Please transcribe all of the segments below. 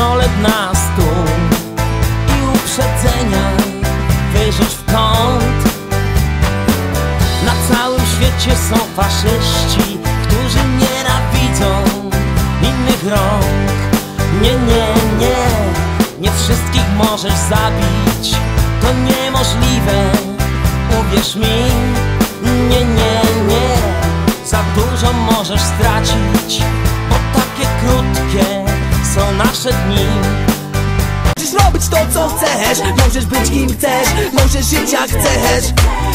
pistolet na stół I uprzedzenia wyrzuć w kąt Na całym świecie są faszyści Którzy nienawidzą innych rąk. Nie, nie, nie Nie wszystkich możesz zabić. To niemożliwe Uwierz mi. Nie, nie, nie Za dużo możesz stracić Bo takie krótkie nasze dni. Możesz robić to co chcesz Możesz być kim chcesz Możesz żyć jak chcesz.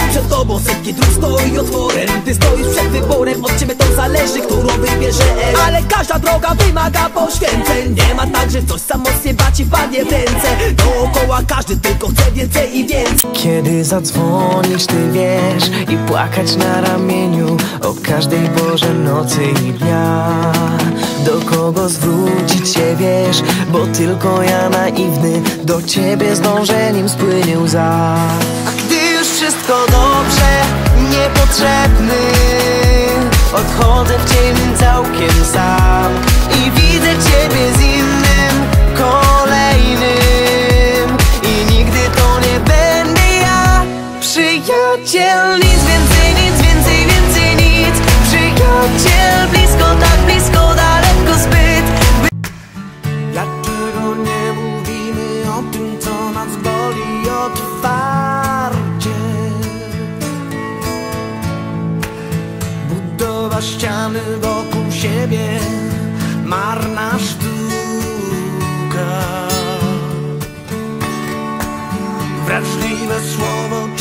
Przed tobą setki dróg stoi otworem Ty stoisz przed wyborem Od ciebie to zależy, którą wybierzesz. Ale każda droga wymaga poświęceń. Nie ma tak, że coś samotnie baci wpadnie w ręce. Dookoła każdy tylko chce więcej i więcej. Kiedy zadzwonisz, ty wiesz I płakać na ramieniu O każdej Boże nocy i dnia do kogo zwrócić się wiesz? Bo tylko ja naiwny do ciebie z dążeniem spłynie łza. A gdy już wszystko dobrze, niepotrzebny Odchodzę w ciemnym całkiem sam I widzę ciebie z innym, kolejnym. I nigdy to nie będę ja. Przyjaciel, nic więcej nie nas boli otwarcie. Budowa ściany wokół siebie Marna sztuka. Wrażliwe słowo